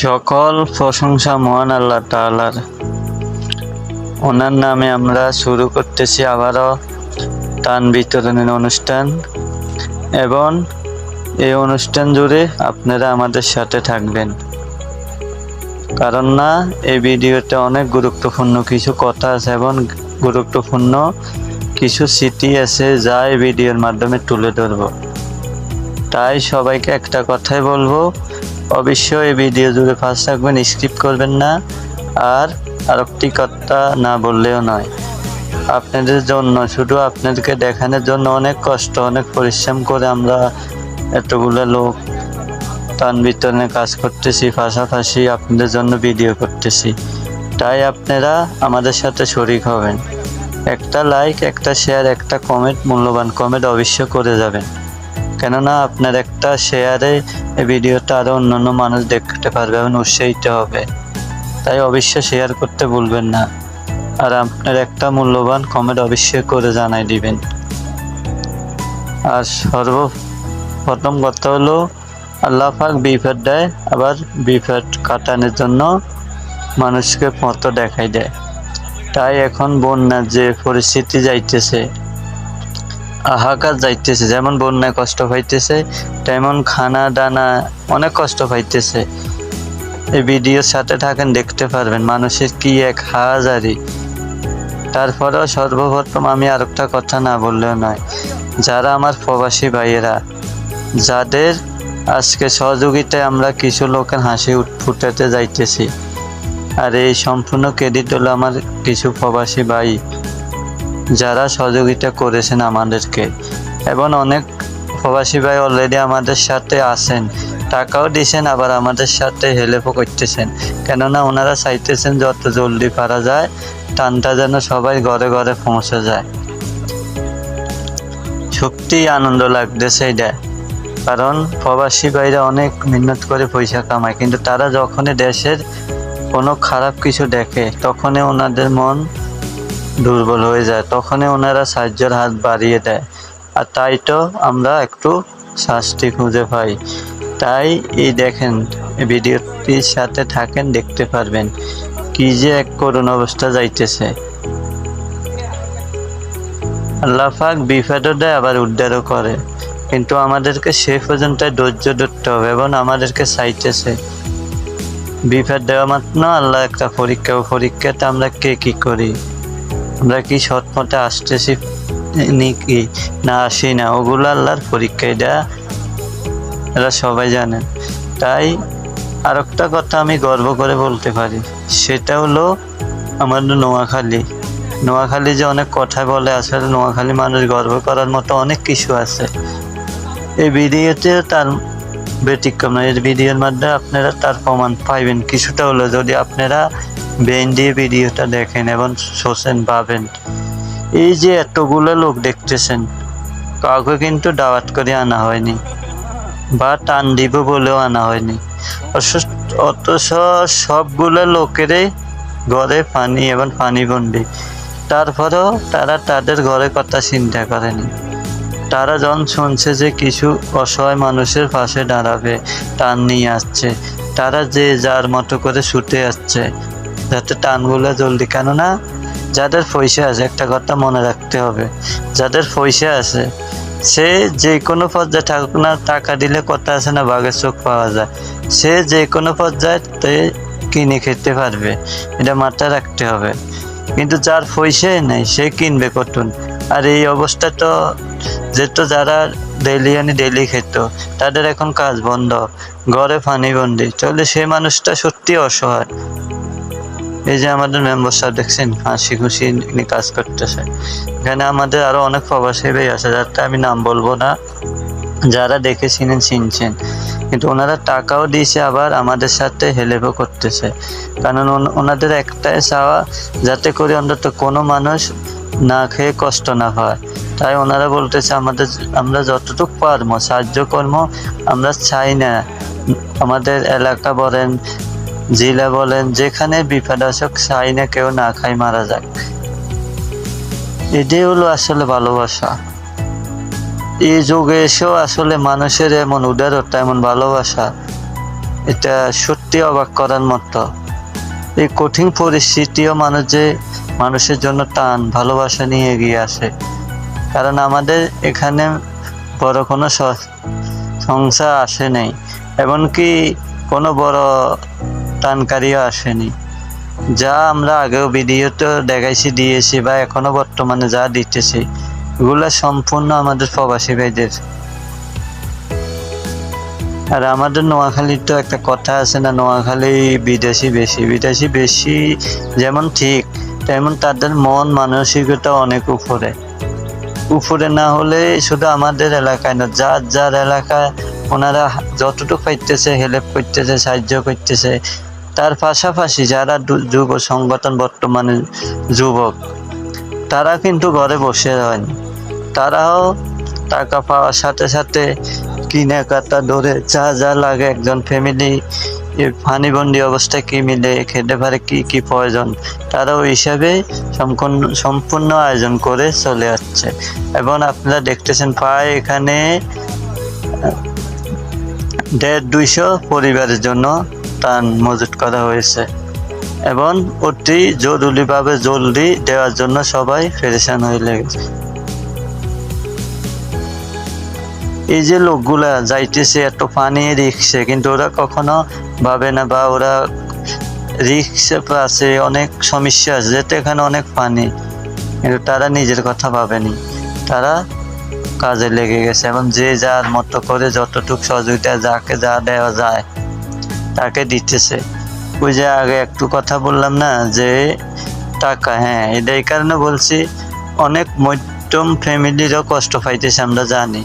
সকল প্রশংসা মহান আল্লাহ তাআলার। ওনার নামে আমরা শুরু করতেছি আবারও তান বিতরণের অনুষ্ঠান। এবং এই অনুষ্ঠান জুড়ে আপনারা আমাদের সাথে থাকবেন। কারণ না, এই ভিডিওতে অনেক গুরুত্বপূর্ণ কিছু কথা আছে এবং গুরুত্বপূর্ণ কিছু স্মৃতি আছে যা এই ভিডিওর মাধ্যমে তুলে ধরবো। তাই সবাইকে একটা কথাই বলব অবশ্যই ভিডিও জুড়ে ফার্স্ট থাকবেন স্কিপ করবেন না। আর আরেকটি কথা না বললেও নয়, আপনাদের জন্য, শুধু আপনাদেরকে দেখানোর জন্য অনেক কষ্ট, অনেক পরিশ্রম করে আমরা এতগুলো লোক তান বিতরণে কাজ করতেছি, পাশাপাশি আপনাদের জন্য ভিডিও করতেছি। তাই আপনারা আমাদের সাথে শরিক হবেন। একটা লাইক একটা শেয়ার একটা কমেন্ট মূল্যবান কমেন্ট অবশ্যই করে যাবেন। কেননা আপনার একটা শেয়ারে এই ভিডিওটা আরও অন্যান্য মানুষ দেখতে পারবে এবং উৎসাহিত হবে। তাই অবশ্যই শেয়ার করতে ভুলবেন না। আর আপনার একটা মূল্যবান কমেন্ট অবশ্যই করে জানাই দিবেন। আর সর্বপ্রথম কথা হলো, আল্লাহ পাক বিপদ দেয়, আবার বিপদ কাটানোর জন্য মানুষকে মতো দেখাই দেয়। তাই এখন বন্যার যে পরিস্থিতি যাইতেছে হাহাকার যাইতেছে, যেমন বন্যায় কষ্ট পাইতেছে, তেমন খানা দানা অনেক কষ্ট পাইতেছে। এই ভিডিওর সাথে থাকেন, দেখতে পারবেন মানুষের কি এক হাজারি। তারপরেও সর্বপ্রথম আমি আর একটা কথা না বললেও নয়, যারা আমার প্রবাসী ভাইয়েরা, যাদের আজকে সহযোগিতায় আমরা কিছু লোকের হাসি ফুটাতে যাইতেছি, আর এই সম্পূর্ণ ক্রেডিট হলো আমার কিছু প্রবাসী ভাই। যারা সহযোগিতা করেছেন আমাদেরকে। এবং অনেক প্রবাসী ভাই অলরেডি আমাদের সাথে আছেন। টাকাও দিয়েছেন, আবার আমাদের সাথে হেল্পও করতেছেন। কেননা ওনারা চাইতেছেন যত জলদি পারা যায়, টানটা যেন সবাই ঘরে ঘরে পৌঁছে যায়। সত্যি আনন্দ লাগতেছে এটা। কারণ প্রবাসী ভাইরা অনেক মেহনত করে পয়সা কামায়, কিন্তু তারা যখনই দেশের কোনো খারাপ কিছু দেখে, তখনই ওনাদের মন দুর্বল হয়ে যায়, তখনই ওনারা সাহায্যের হাত বাড়িয়ে দেয়। আর তাই তো আমরা একটু শাস্তি খুঁজে পাই। তাই এই দেখেন ভিডিওটির সাথে থাকেন, দেখতে পারবেন কি যে এক করুণ অবস্থা যাইতেছে। আল্লাহ পাক দেয়, আবার উদ্ধারও করে। কিন্তু আমাদেরকে সে পর্যন্ত ধৈর্য ধরতে হবে এবং আমাদেরকে চাইতেছে। বিপদ দেওয়া মাত্র আল্লাহ একটা পরীক্ষা, ও পরীক্ষাতে আমরা কে কি করি? আমরা কি সৎ পথে আসতেছি নাকি না আসি না? ওগুলো আল্লাহর পরীক্ষা, এটা এরা সবাই জানেন তাই আর একটা কথা আমি গর্ব করে বলতে পারি, সেটা হলো আমাদের নোয়াখালী। নোয়াখালী যে অনেক কথা বলে, আসলে নোয়াখালী মানুষ গর্ব করার মতো অনেক কিছু আছে। এই ভিডিওতে তার ব্যতিক্রম নয়, এই ভিডিওর মাধ্যমে আপনারা তার প্রমাণ পাইবেন। কিছুটা হলো যদি আপনারা বেন দিয়ে ভিডিওটা দেখেন এবং শোষেন পাবেন এই যে এতগুলো লোক দেখতেছেন, কাউকে কিন্তু দাওয়াত করে আনা হয়নি বা টান দিব বলেও আনা হয়নি। অথচ- সবগুলো লোকেরই ঘরে পানি এবং পানি বন্দি। তারপরেও তারা তাদের ঘরের কথা চিন্তা করেনি। তারা যখন শুনছে যে কিছু অসহায় মানুষের পাশে দাঁড়াবে, টান নিয়ে আসছে, তারা যে যার মতো করে ছুটে আসছে যাতে টানগুলো জলদি। কেননা যাদের পয়সা আছে, একটা কথা মনে রাখতে হবে, যাদের পয়সা আছে, সে যে কোনো পর্যায়ে থাকুক না, টাকা দিলে কথা আছে না, বাঘের চোখ পাওয়া যায়। সে যে কোনো পর্যায়ে কিনে খেতে পারবে, এটা মাথায় রাখতে হবে। কিন্তু যার পয়সাই নেই, সে কিনবে কটুন আর এই অবস্থা তো যেহেতু যারা ডেলি আনি ডেলি খেত, তাদের এখন কাজ বন্ধ, ঘরে পানি বন্দি চলে সেই মানুষটা সত্যি অসহায়। এই যে আমাদের মেম্বার সাহেব দেখছেন, হাসি খুশি নিয়ে কাজ করতেছে। এখানে আমাদের আরও অনেক প্রবাসী ভাই আছে, যাতে আমি নাম বলব না। যারা দেখে চিনেন চিনছেন। কিন্তু ওনারা টাকাও দিয়েছে, আবার আমাদের সাথে হেল্পও করতেছে। কারণ ওন- ওনাদের একটাই চাওয়া, যাতে করে অন্তত কোনো মানুষ না খেয়ে কষ্ট না হয়। তাই ওনারা বলতেছে, আমাদের আমরা যতটুকু পারব, সাহায্য কর্ম আমরা চাই না। আমাদের এলাকা বলেন জেলা বলেন, যেখানে বিপদ আসুক চাই না কেউ না খাই মারা যাক। এটাই হলো আসলে ভালোবাসা। এই যুগে এসেও আসলে মানুষের এমন উদারতা, এমন ভালোবাসা, এটা সত্যি অবাক করার মতো। এই কঠিন পরিস্থিতিও মানুষ যে মানুষের জন্য টান, ভালোবাসা নিয়ে এগিয়ে আসে। কারণ আমাদের এখানে বড় কোনো সংসার আসে নাই। এমনকি কোনো বড় টানকারীও আসেনি। যা আমরা আগেও ভিডিওতে দেখাইছি, দিয়েছি বা এখনও বর্তমানে যা দিতেছি, এগুলো সম্পূর্ণ আমাদের প্রবাসী ভাইদের। আর আমাদের নোয়াখালীর তো একটা কথা আছে না, নোয়াখালী বিদেশি বেশি বিদেশি বেশি যেমন ঠিক, তেমন তাদের মন মানসিকতা অনেক উপরে। উপরে না হলে শুধু আমাদের এলাকায় না, যার যার এলাকায় ওনারা যতটুকু পাইতেছে হেল্প করতেছে, সাহায্য করতেছে তার পাশাপাশি যারা যুব সংগঠন, বর্তমানে যুবক, তারা কিন্তু ঘরে বসে হয়নি তারাও টাকা পাওয়ার সাথে সাথে কিনে কাটা ধরে যা যা লাগে একজন ফ্যামিলি ফানিবন্দি অবস্থায় কি মিলে, খেতে পারে কি কি প্রয়োজন তারা ওই হিসাবে সম্পূর্ণ সম্পূর্ণ আয়োজন করে চলে যাচ্ছে এবং আপনারা দেখতেছেন প্রায় এখানে দেড় দুইশো পরিবারের জন্য ত্রাণ মজুত করা হয়েছে। এবং অতি জরুরিভাবে জলদি দেওয়ার জন্য সবাই ফেরেশান হয়ে লেগেছে। এই যে লোকগুলা যাইতেছে এত পানি রিক্সে, কিন্তু ওরা কখনো ভাবে না বা ওরা রিক্সে আছে অনেক সমস্যা আছে, যেহেতু এখানে অনেক পানি। কিন্তু তারা নিজের কথা ভাবেনি। তারা কাজে লেগে গেছে এবং যে যার মতো করে যতটুকু সহযোগিতা যাকে যা দেওয়া যায় তাকে দিতেছে। ওই যে আগে একটু কথা বললাম না, যে টাকা হ্যাঁ এটা এই কারণে বলছি, অনেক মধ্যম ফ্যামিলিরও কষ্ট পাইতেছে আমরা জানি।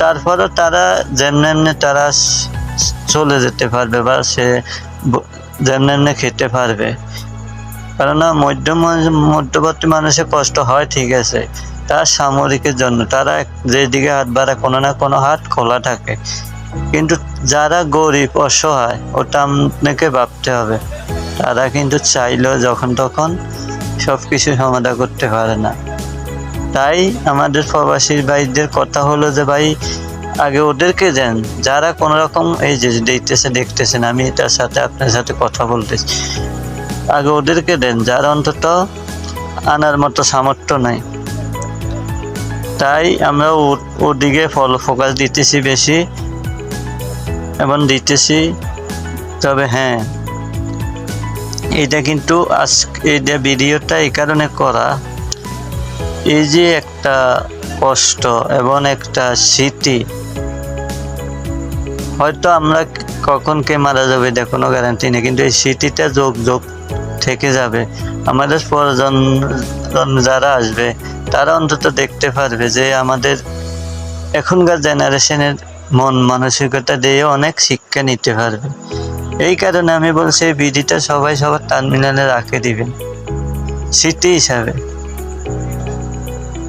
তারপরও তারা যেমনি এমনি তারা চলে যেতে পারবে বা সে যেমনি এমনি খেতে পারবে। কেননা মধ্যম মধ্যবর্তী মানুষের কষ্ট হয়, ঠিক আছে। তার সামরিকের জন্য, তারা যেদিকে হাত বাড়া কোনো না কোনো হাত খোলা থাকে। কিন্তু যারা গরিব, অসহায়, ওটা আপনাকে ভাবতে হবে। তারা কিন্তু চাইলেও যখন তখন সব কিছু সমাধান করতে পারে না। তাই আমাদের প্রবাসী ভাইদের কথা হলো যে, ভাই, আগে ওদেরকে দেন। যারা কোনো রকম এই যে দেখতেছে দেখতেছেন আমি এটার সাথে আপনার সাথে কথা বলতেছি আগে ওদেরকে দেন, যারা অন্তত আনার মতো সামর্থ্য নাই। তাই আমরা ওদিকে ফলো, ফোকাস দিতেছি বেশি। এবং দিতেছি। তবে হ্যাঁ এটা কিন্তু আজ এইটা ভিডিওটা এই কারণে করা। এই যে একটা কষ্ট এবং একটা স্মৃতি, হয়তো আমরা কখন কে মারা যাবে এটা কোনো গ্যারান্টি নেই। কিন্তু এই স্মৃতিটা যোগ যোগ থেকে যাবে। আমাদের প্রয়োজন যারা আসবে, তারা অন্তত দেখতে পারবে যে আমাদের এখনকার জেনারেশনের মন মানসিকতা দিয়ে অনেক শিক্ষা নিতে পারবে। এই কারণে আমি বলছি, এই ভিডিওটা সবাই সবার টার্মিনালে রাখে দিবেন। স্মৃতি হিসাবে।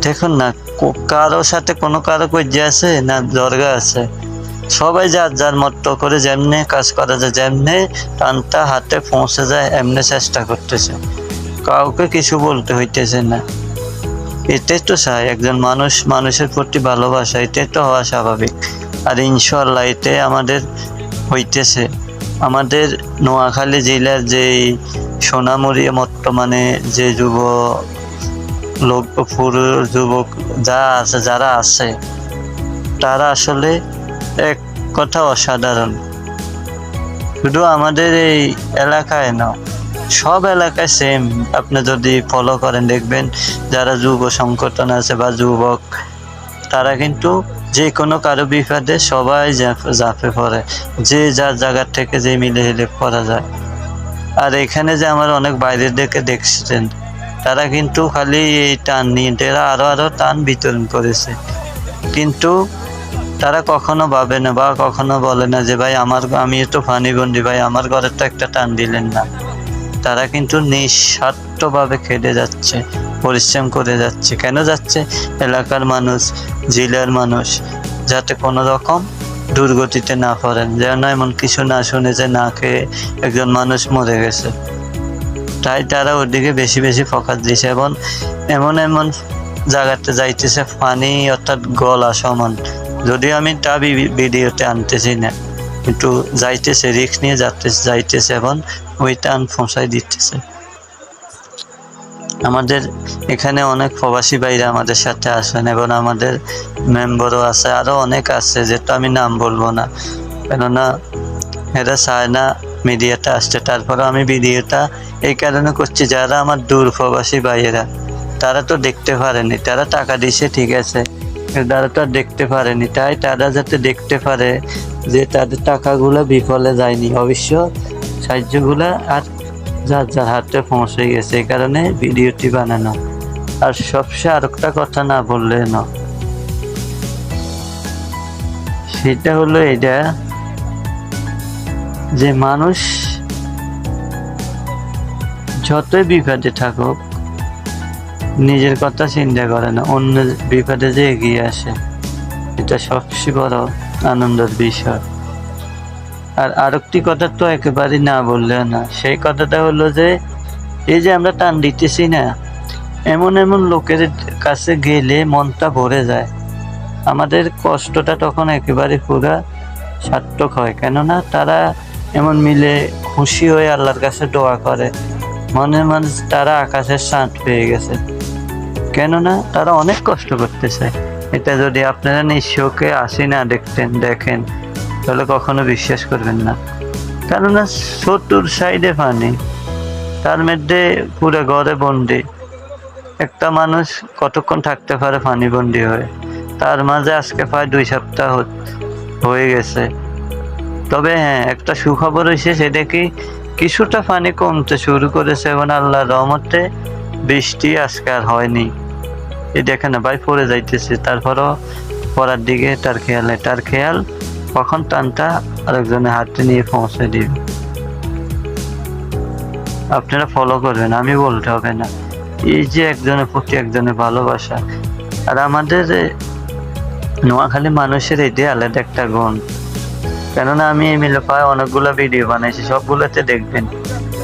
দেখুন না, কো- কারোর সাথে কোনো কারও কজ্জা আছে না দরগা আছে? সবাই যার যার মতো করে যেমনি কাজ করা যায়, যেমনি টানটা হাতে পৌঁছে যায়, এমনি চেষ্টা করতেছে। কাউকে কিছু বলতে হইতেছে না। এটাই তো চাই একজন মানুষ, মানুষের প্রতি ভালোবাসা, এটাই তো হওয়া স্বাভাবিক। আর ইনশাল্লাহ এটাই আমাদের হইতেছে। আমাদের নোয়াখালী জেলার যেই সোনামুড়ি বর্তমানে যে যুব লোক যুবক যা আছে, যারা আছে, তারা আসলে এক কথা অসাধারণ। শুধু আমাদের এই এলাকায় না, সব এলাকায় সেম আপনি যদি ফলো করেন, দেখবেন যারা যুব সংগঠন আছে বা যুবক, তারা কিন্তু যে কোনো কারও বিপদে সবাই ঝাঁপ- পড়ে, যে যার জায়গার থেকে যে মিলে হেল্প করা যায়। আর এখানে যে আমার অনেক বাইরের দিকে দেখছেন, তারা কিন্তু খালি এই টান নিয়ে, এরা আরও আরও টান বিতরণ করেছে। কিন্তু তারা কখনো ভাবে না বা কখনো বলে না যে, ভাই, আমার আমি তো ফানিবন্দি ভাই, আমার ঘরে তো একটা টান দিলেন না। তারা কিন্তু নিঃস্বার্থভাবে খেটে যাচ্ছে। পরিশ্রম করে যাচ্ছে। কেন যাচ্ছে? এলাকার মানুষ, জেলার মানুষ, যাতে কোনো রকম দুর্গতিতে না পড়েন। যেন এমন কিছু না শুনে যে না খেয়ে একজন মানুষ মরে গেছে। তাই তারা ওদিকে বেশি বেশি ফোকাস দিয়েছে এবং এমন এমন জায়গাতে যাইতেছে, পানি অর্থাৎ গলা সমান। যদিও আমি তা ভিডিওতে আনতেছি না। একটু যাইতেছে রিক্স নিয়ে যাইতেছে যাইতেছে এবং ওই টান ফসাই দিতেছে। আমাদের এখানে অনেক প্রবাসী ভাইরা আমাদের সাথে আসেন এবং আমাদের মেম্বারও আছে আরও অনেক আছে যেটা আমি নাম বলব না। কেননা এরা চায় না মিডিয়াটা আসছে তারপরে আমি ভিডিওটা এই কারণে করছি, যারা আমার দূর প্রবাসী ভাইয়েরা, তারা তো দেখতে পারেনি, তারা টাকা দিছে ঠিক আছে, তারা তো আর দেখতে পারেনি, তাই তারা যাতে দেখতে পারে যে তাদের টাকাগুলো বিফলে যায়নি, অবশ্য সাহায্যগুলো আর যার যার হাতে পৌঁছে গেছে এই কারণে ভিডিওটি বানানো। আর সবচেয়ে আর একটা কথা না বললে না। সেটা হলো এটা যে মানুষ যতই বিপদে থাকুক, নিজের কথা চিন্তা করে না, অন্য বিপদে যে এগিয়ে আসে, এটা সবচেয়ে বড় আনন্দের বিষয়। আর আরেকটি কথা তো একেবারেই না বললেও না। সেই কথাটা হলো যে, এই যে আমরা টান দিতেছি না, এমন এমন লোকের কাছে গেলে মনটা ভরে যায়। আমাদের কষ্টটা তখন একেবারে পুরা সার্থক হয়। কেননা তারা এমন মিলে খুশি হয়ে আল্লাহর কাছে দোয়া করে। মনে মনে তারা আকাশের শাঁত পেয়ে গেছে। কেননা তারা অনেক কষ্ট করতেছে। এটা যদি আপনারা নিঃস্বকে আসি না দেখতেন, দেখেন তাহলে কখনো বিশ্বাস করবেন না। কেননা চতুর সাইডে পানি তার মধ্যে পুরো ঘরে বন্দি। একটা মানুষ কতক্ষণ থাকতে পারে পানি বন্দি হয়ে? তার মাঝে আজকে প্রায় দুই সপ্তাহ হয়ে গেছে। তবে হ্যাঁ একটা সুখবর হয়েছে সেটা কি, কিছুটা পানি কমতে শুরু করেছে এবং আল্লাহর রহমতে বৃষ্টি আজকে আর হয়নি। এই দেখে না, ভাই পড়ে যাইতেছে। তারপরও পড়ার দিকে তার খেয়াল তার খেয়াল কখন টানটা আরেকজনের হাতে নিয়ে পৌঁছে দিবে আপনারা ফলো করবেন আমি বলতে হবে না এই যে একজনের প্রতি একজনের ভালোবাসা আর আমাদের নোয়াখালী মানুষের এটাই আলাদা একটা গুণ কেননা আমি এই মিলে পায় অনেকগুলো ভিডিও বানাইছি সবগুলোতে দেখবেন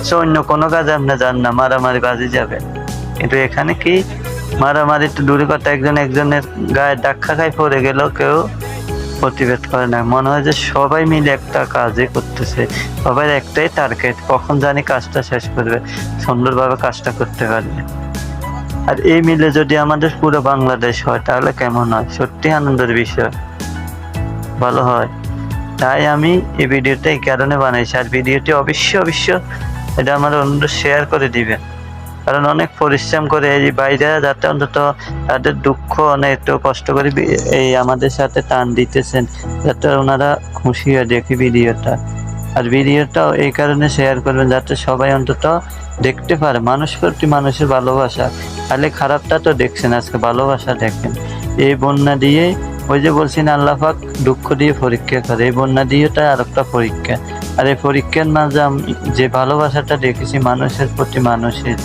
সে অন্য কোনো কাজে আপনি যান না মারামারি বাজে যাবেন কিন্তু এখানে কি মারামারি তো দূরে কথা একজন একজনের গায়ে ধাক্কা খাই পড়ে গেল কেউ প্রতিবাদ করে না। মনে হয় যে সবাই মিলে একটা কাজে করতেছে। সবাই একটাই টার্গেট কখন জানি কাজটা শেষ করবে। সুন্দরভাবে কাজটা করতে পারবে আর এই মিলে যদি আমাদের পুরো বাংলাদেশ হয়, তাহলে কেমন হয়? সত্যি আনন্দের বিষয়। ভালো হয়। তাই আমি এই ভিডিওটা এই কারণে বানাইছি। আর ভিডিওটি অবশ্যই অবশ্য এটা আমার অন্য শেয়ার করে দিবেন। কারণ অনেক পরিশ্রম করে এই বাইরে যাতে অন্তত তাদের দুঃখ অনেক একটু কষ্ট করে এই আমাদের সাথে টান দিতেছেন, যাতে ওনারা খুশি হয়ে দেখে ভিডিওটা। আর ভিডিওটাও এই কারণে শেয়ার করবেন যাতে সবাই অন্তত দেখতে পারে, মানুষ প্রতি মানুষের ভালোবাসা। তাহলে খারাপটা তো দেখছেন, আজকে ভালোবাসা দেখেন। এই বন্যা দিয়ে, ওই যে বলছেন না আল্লাহ পাক দুঃখ দিয়ে পরীক্ষা করে, এই বন্যা দিয়েটা আর একটা পরীক্ষা। আর এই পরীক্ষার মাঝে যে ভালোবাসাটা দেখেছি মানুষের প্রতি মানুষের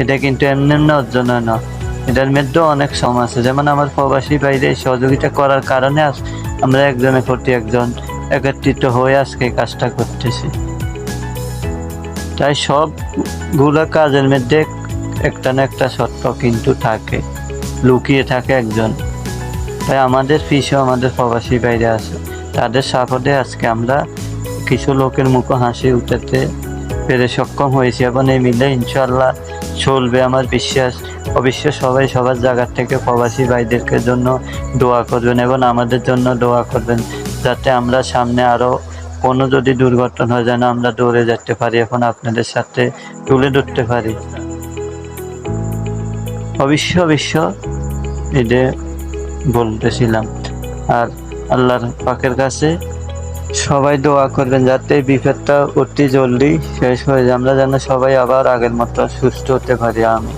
এটা কিন্তু এমনি এমনি অর্জন না এটার মধ্যেও অনেক শ্রম আছে। যেমন আমার প্রবাসী বাইরে সহযোগিতা করার কারণে আজ আমরা একজনের প্রতি একজন একত্রিত হয়ে আজকে কাজটা করতেছি। তাই সবগুলো কাজের মধ্যে একটা না একটা সত্য কিন্তু থাকে। লুকিয়ে থাকে একজন। তাই আমাদের পিছু আমাদের প্রবাসী বাইরে আছে, তাদের সাপোর্টে আজকে আমরা কিছু লোকের মুখে হাসি উঠাতে পেরে সক্ষম হয়েছি এবং এই মিলে ইনশাল্লাহ চলবে আমার বিশ্বাস। অবশ্য সবাই সবার জায়গা থেকে প্রবাসী ভাইদেরকে জন্য দোয়া করবেন এবং আমাদের জন্য দোয়া করবেন, যাতে আমরা সামনে আরও কোনো যদি দুর্ঘটনা হয় যেন আমরা দৌড়ে যেতে পারি এখন আপনাদের সাথে তুলে ধরতে পারি। অবশ্য অবশ্য এটা বলতেছিলাম। আর আল্লাহর পাকের কাছে সবাই দোয়া করবেন যাতে এই বিপদটা অতি জলদি শেষ হয়ে যায়। আমরা যেন সবাই আবার আগের মতো সুস্থ হতে পারি। আমি